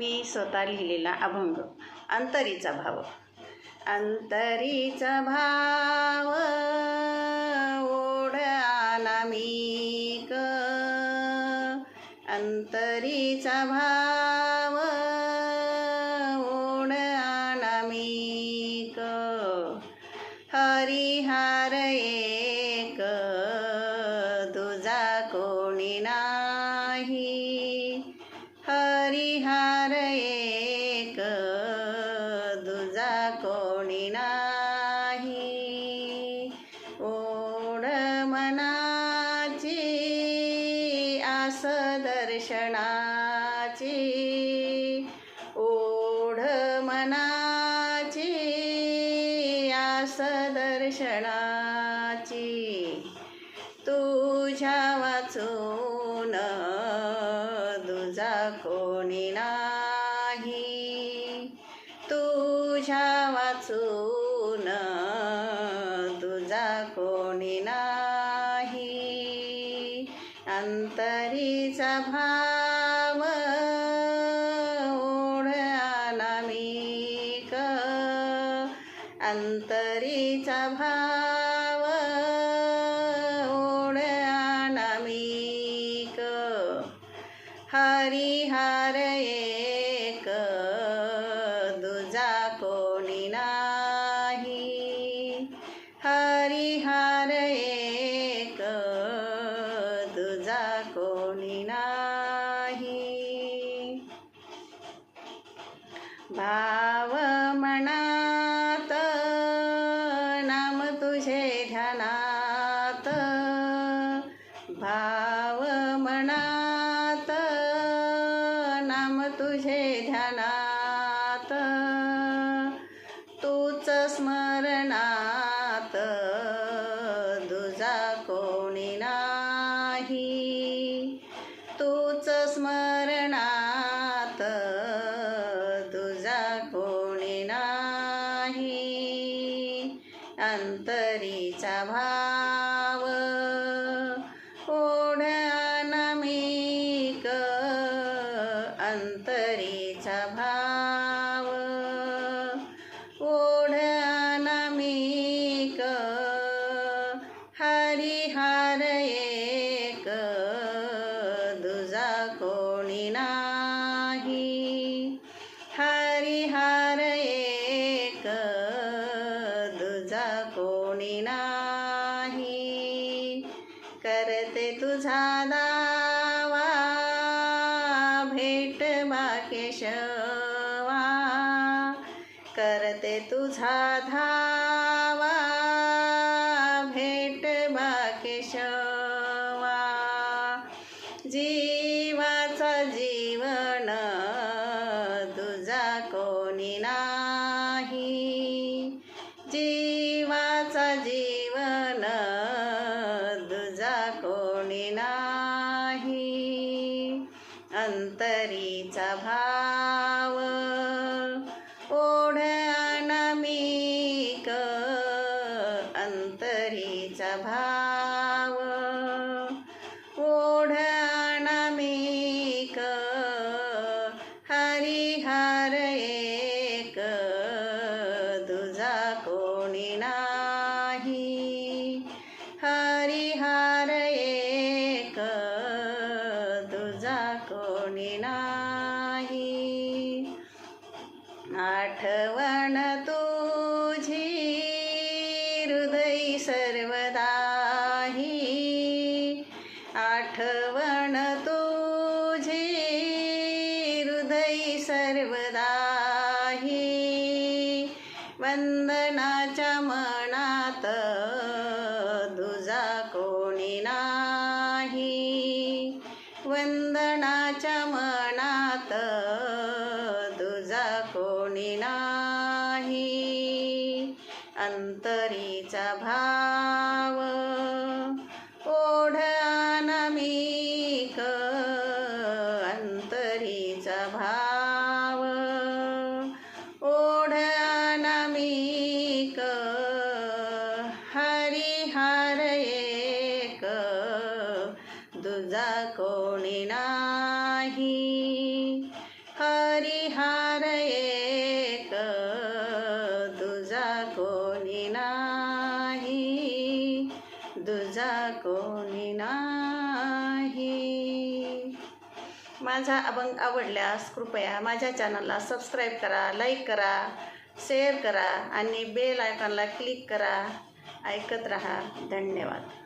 मी स्वतः लिहिलेला अभंग. अंतरीचा भाव. अंतरीचा भाव ओढ क अंतरीचा भाव ओढ क हरिहार ये दास दर्शनाची ओढ मनाची आस दर्शनाची तुझ्या वाचून तुझा कोणी नाही. तुझ्या वाचून अंतरीचा भाव ओढ अनामिक अंतरीचा भाव ओढ्याना मी क हरी कोणी नाही. भाव मनात नाम तुझे ध्यानात. भाव तूच स्मरणात तुझा कोणी नाही. अंतरीचा भाव कोणी नाही. हरिहार एक तुझा कोणी नाही. करते तुझा दावा भेट बाकेशवा करते तुझा धावा कोणी सर्वदाही आठवण तुझी हृदय सर्वदाही वंदना अंतरीचा भाव. ओढ अंतरीचा भाव. ओढ अनामिक हरिहार एक. दुजा कोणी नाही. कोणी नाही तुझा कोणी नाही. माझा अभंग आवडल्यास कृपया माझ्या चॅनलला सबस्क्राईब करा लाईक करा शेअर करा आणि बेल आयकॉनला क्लिक करा. ऐकत रहा. धन्यवाद.